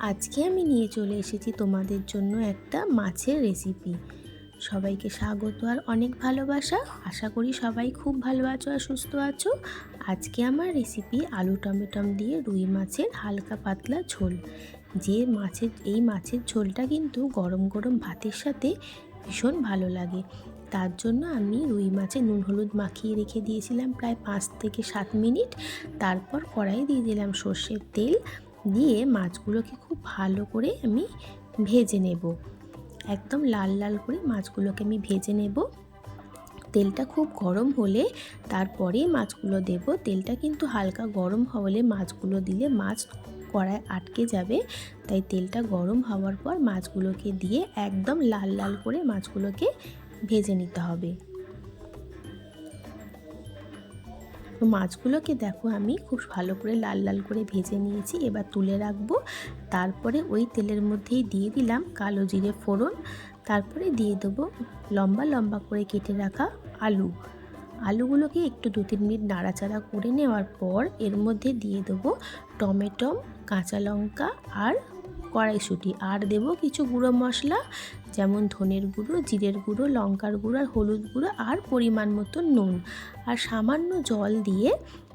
আজকে আমি নিয়ে চলে এসেছি তোমাদের জন্য একটা মাছের রেসিপি সবাইকে স্বাগত আর অনেক ভালোবাসা। আশা করি সবাই খুব ভালো আছো আর সুস্থ আছো। আজকে আমার রেসিপি আলু টমেটম দিয়ে রুই মাছের হালকা পাতলা ঝোল। যে মাছের, এই মাছের ঝোলটা কিন্তু গরম গরম ভাতের সাথে ভীষণ ভালো লাগে। তার জন্য আমি রুই মাছে নুন হলুদ মাখিয়ে রেখে দিয়েছিলাম প্রায় পাঁচ থেকে সাত মিনিট। তারপর কড়াই দিয়ে দিলাম সর্ষের তেল। দিয়ে মাছগুলোকে ভালো করে আমি ভেজে নেব। একদম লাল লাল করে মাছগুলোকে আমি ভেজে নেব। তেলটা খুব গরম হলে তারপরে মাছগুলো দেব। তেলটা কিন্তু হালকা গরম হলে মাছগুলো দিলে মাছ কড়ায় আটকে যাবে। তাই তেলটা গরম হওয়ার পর মাছগুলোকে দিয়ে একদম লাল লাল করে মাছগুলোকে ভেজে নিতে হবে। তো মাছগুলোকে দেখো আমি খুব ভালো করে লাল লাল করে ভেজে নিয়েছি, এবার তুলে রাখব। তারপরে ওই তেলের মধ্যেই দিয়ে দিলাম কালো জিরে ফোড়ন। তারপরে দিয়ে দেবো লম্বা লম্বা করে কেটে রাখা আলু। আলুগুলোকে একটু দু তিন মিনিট নাড়াচাড়া করে নেওয়ার পর এর মধ্যে দিয়ে দেবো টমেটো, কাঁচা লঙ্কা আর কড়াইশুঁটি। আর দেব কিছু গুঁড়ো মশলা, যেমন ধনের গুঁড়ো, জিরের গুঁড়ো, লঙ্কার গুঁড়ো, আর হলুদ গুঁড়ো, আর পরিমাণ মতো নুন। আর সামান্য জল দিয়ে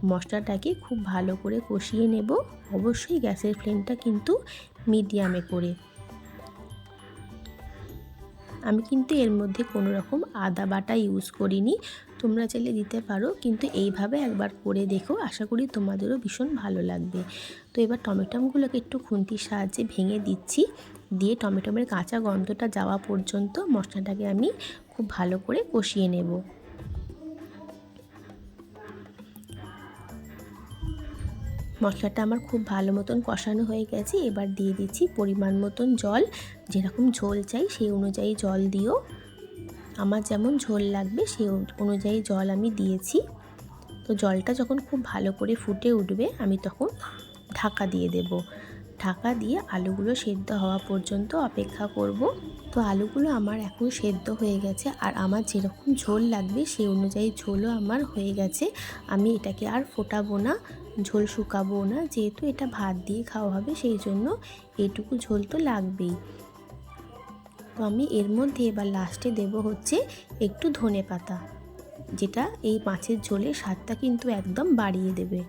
মশলাটাকে খুব ভালো করে কষিয়ে নেব। অবশ্যই গ্যাসের ফ্লেমটা কিন্তু মিডিয়ামে করে। আমি কিন্তু এর মধ্যে কোনো রকম আদা বাটা ইউজ করিনি। তোমরা চাইলে দিতে পারো, কিন্তু এইভাবে একবার করে দেখো। আশা করি তোমাদেরও ভীষণ ভালো লাগবে। তো এবার টমেটোগুলোকে একটু খুন্তির সাহায্যে ভেঙে দিচ্ছি। দিয়ে টমেটোমের কাঁচা গন্ধটা যাওয়া পর্যন্ত মশলাটাকে আমি খুব ভালো করে কষিয়ে নেব। মশলাটা আমার খুব ভালো মতন কষানো হয়ে গেছে। এবার দিয়ে দিচ্ছি পরিমাণ মতন জল। যেরকম ঝোল চাই সেই অনুযায়ী জল দিও। আমার যেমন ঝোল লাগবে সেই অনুযায়ী জল আমি দিয়েছি। তো জলটা যখন খুব ভালো করে ফুটে উঠবে, আমি তখন ঢাকা দিয়ে দেব। ঢাকা দিয়ে আলুগুলো সেদ্ধ হওয়া পর্যন্ত অপেক্ষা করব। তো আলুগুলো আমার এখন সেদ্ধ হয়ে গেছে আর আমার যেরকম ঝোল লাগবে সেই অনুযায়ী ঝোলও আমার হয়ে গেছে। আমি এটাকে আর ফোটাবো না, ঝোল শুকাবো না। যেহেতু এটা ভাত দিয়ে খাওয়া হবে, সেই জন্য এটুকু ঝোল তো লাগবেই। তো আমি এর মধ্যে এবার লাস্টে দেব হচ্ছে একটু ধনে পাতা, যেটা এই মাছের ঝোলের স্বাদটা কিন্তু একদম বাড়িয়ে দেবে।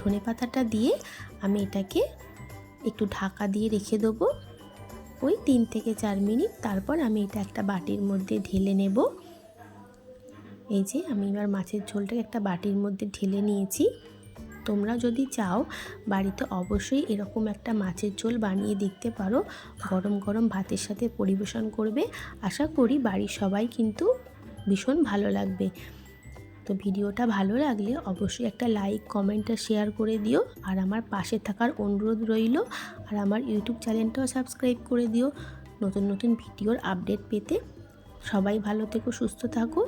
ধনে পাতাটা দিয়ে আমি এটাকে একটু ঢাকা দিয়ে রেখে দেবো। ওই তিন থেকে চার মিনিট, তারপর আমি এটা একটা বাটির মধ্যে ঢেলে নেব। এই যে আমি এবার মাছের ঝোলটাকে একটা বাটির মধ্যে ঢেলে নিয়েছি। তোমরা যদি চাও, বাড়িতে অবশ্যই এরকম একটা মাছের ঝোল বানিয়ে দেখতে পারো। গরম গরম ভাতের সাথে পরিবেশন করবে। আশা করি বাড়ির সবাই কিন্তু ভীষণ ভালো লাগবে। তো ভিডিওটা ভালো লাগলে অবশ্যই একটা লাইক, কমেন্ট আর শেয়ার করে দিও। আর আমার পাশে থাকার অনুরোধ রইল। আর আমার ইউটিউব চ্যানেলটাও সাবস্ক্রাইব করে দিও। নতুন নতুন ভিডিওর আপডেট পেতে সবাই ভালো থেকো, সুস্থ থাকো।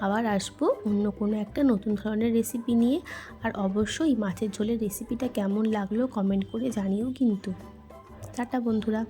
আবার আসব অন্য কোনো একটা নতুন ধরনের রেসিপি নিয়ে। আর অবশ্যই মাছের ঝোলের রেসিপিটা কেমন লাগল কমেন্ট করে জানিও কিন্তু। টাটা বন্ধুরা।